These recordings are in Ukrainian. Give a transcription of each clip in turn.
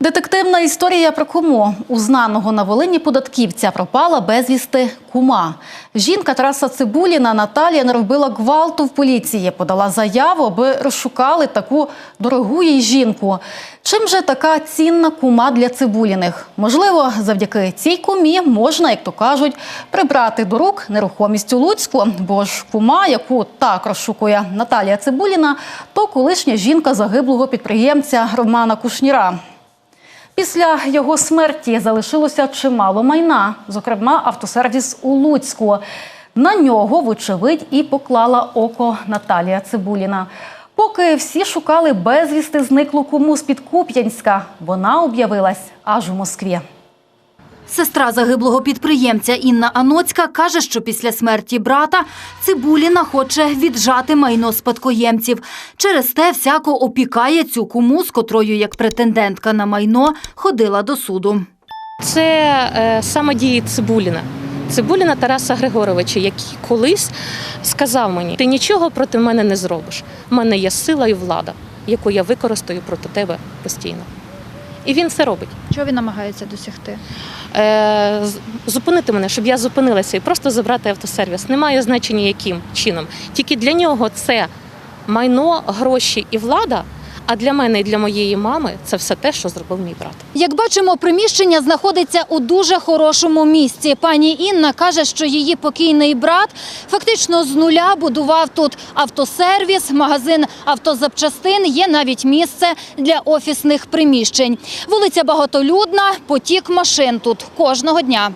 Детективна історія про кому у знаного на Волині податківця пропала безвісти кума. Жінка Тараса Цибуліна Наталія не робила гвалту в поліції, подала заяву, аби розшукали таку дорогу їй жінку. Чим же така цінна кума для Цибуліних? Можливо, завдяки цій кумі можна, як то кажуть, прибрати до рук нерухомість у Луцьку, бо ж кума, яку так розшукує Наталія Цибуліна, то колишня жінка загиблого підприємця Романа Кушніра. Після його смерті залишилося чимало майна, зокрема автосервіс у Луцьку. На нього, вочевидь, і поклала око Наталія Цибуліна. Поки всі шукали безвісти зниклу кому з-під Куп'янська, вона об'явилась аж у Москві. Сестра загиблого підприємця Інна Аноцька каже, що після смерті брата Цибуліна хоче віджати майно спадкоємців. Через те всяко опікає цю куму, з котрою як претендентка на майно ходила до суду. Це е, саме дії Цибуліна. Цибуліна Тараса Григоровича, який колись сказав мені: ти нічого проти мене не зробиш. У мене є сила і влада, яку я використаю проти тебе постійно. І він це робить. Чого він намагається досягти? Е, зупинити мене, щоб я зупинилася і просто забрати автосервіс. Немає значення, яким чином. Тільки для нього це майно, гроші і влада. А для мене і для моєї мами це все те, що зробив мій брат. Як бачимо, приміщення знаходиться у дуже хорошому місці. Пані Інна каже, що її покійний брат фактично з нуля будував тут автосервіс, магазин автозапчастин. Є навіть місце для офісних приміщень. Вулиця багатолюдна, потік машин тут кожного дня.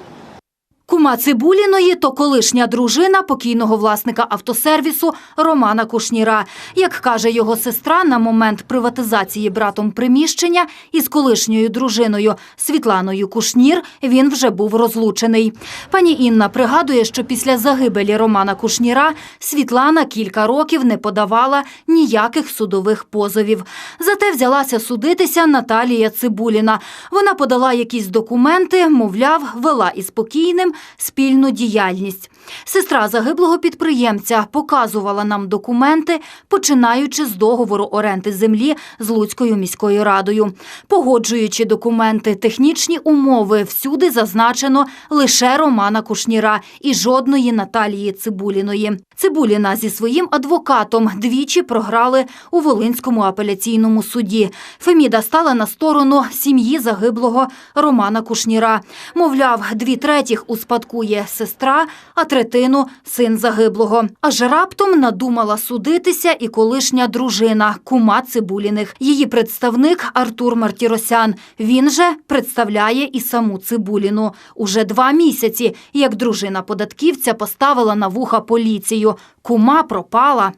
Кума Цибуліної то колишня дружина покійного власника автосервісу Романа Кушніра. Як каже його сестра, на момент приватизації братом приміщення із колишньою дружиною Світланою Кушнір він вже був розлучений. Пані Інна пригадує, що після загибелі Романа Кушніра Світлана кілька років не подавала ніяких судових позовів. Зате взялася судитися Наталія Цибуліна. Вона подала якісь документи, мовляв, вела із покійним спільну діяльність. Сестра загиблого підприємця показувала нам документи, починаючи з договору оренди землі з Луцькою міською радою. Погоджуючи документи, технічні умови, всюди зазначено лише Романа Кушніра і жодної Наталії Цибуліної. Цибуліна зі своїм адвокатом двічі програли у Волинському апеляційному суді. Феміда стала на сторону сім'ї загиблого Романа Кушніра. Мовляв, дві третіх успадкує сестра, а третину син загиблого. Аж раптом надумала судитися і колишня дружина кума Цибуліних. Її представник Артур Мартіросян. Він же представляє і саму Цибуліну. Уже два місяці, як дружина податківця поставила на вуха поліцію. Кума пропала.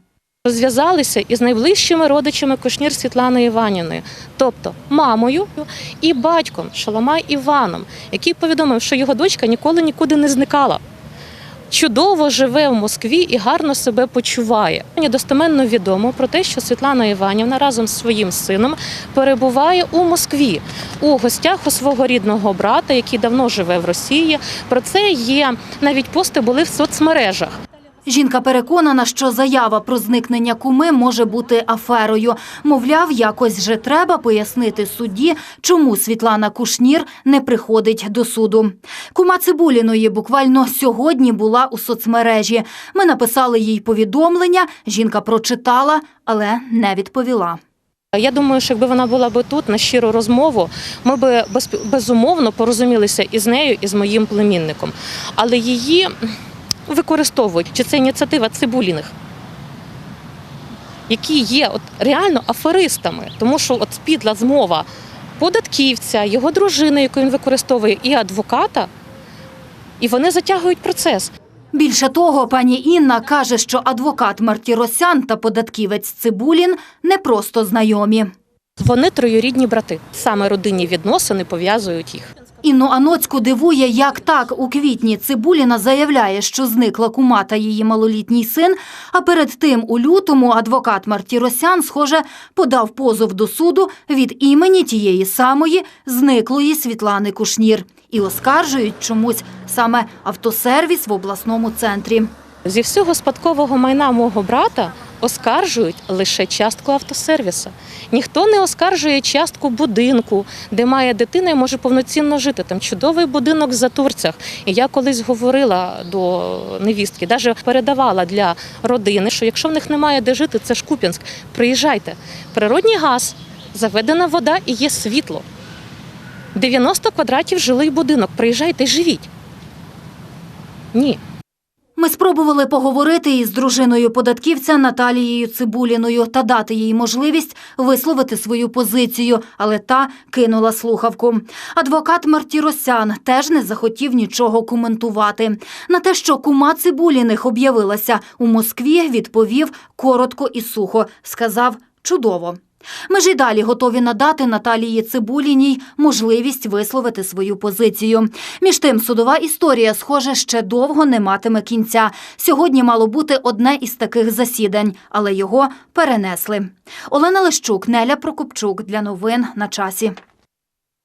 Розв'язалися із найближчими родичами Кушнір Світланою Іванівною, тобто мамою і батьком Шаламай Іваном, який повідомив, що його дочка ніколи нікуди не зникала. Чудово живе в Москві і гарно себе почуває. Мені достеменно відомо про те, що Світлана Іванівна разом з своїм сином перебуває у Москві у гостях у свого рідного брата, який давно живе в Росії. Про це є навіть пости були в соцмережах. Жінка переконана, що заява про зникнення куми може бути аферою. Мовляв, якось же треба пояснити судді, чому Світлана Кушнір не приходить до суду. Кума Цибуліної буквально сьогодні була у соцмережі. Ми написали їй повідомлення, жінка прочитала, але не відповіла. Я думаю, що якби вона була би тут на щиру розмову, ми би без- безумовно порозумілися із нею, і з моїм племінником. Але її використовують, чи це ініціатива цибуліних, які є от реально аферистами, тому що от підла змова податківця, його дружини, яку він використовує, і адвоката, і вони затягують процес. Більше того, пані Інна каже, що адвокат Мартіросян та податківець Цибулін не просто знайомі. Вони троюрідні брати. Саме родинні відносини пов'язують їх. Інну Аноцьку дивує, як так у квітні Цибуліна заявляє, що зникла кума та її малолітній син, а перед тим у лютому адвокат Мартіросян, схоже, подав позов до суду від імені тієї самої зниклої Світлани Кушнір. І оскаржують чомусь саме автосервіс в обласному центрі. Зі всього спадкового майна мого брата оскаржують лише частку автосервіса. Ніхто не оскаржує частку будинку, де має дитина і може повноцінно жити. Там чудовий будинок в Затурцях. І я колись говорила до невістки, навіть передавала для родини, що якщо в них немає де жити, це ж Куп'янськ. Приїжджайте. Природній газ, заведена вода і є світло. 90 квадратів жилий будинок. Приїжджайте, живіть. Ні. Ми спробували поговорити із дружиною податківця Наталією Цибуліною та дати їй можливість висловити свою позицію, але та кинула слухавку. Адвокат Мартіросян теж не захотів нічого коментувати. На те, що кума Цибуліних об'явилася у Москві, відповів коротко і сухо. Сказав чудово. Ми ж і далі готові надати Наталії Цибуліній можливість висловити свою позицію. Між тим, судова історія, схоже, ще довго не матиме кінця. Сьогодні мало бути одне із таких засідань, але його перенесли. Олена Лещук, Неля Прокопчук для новин на часі.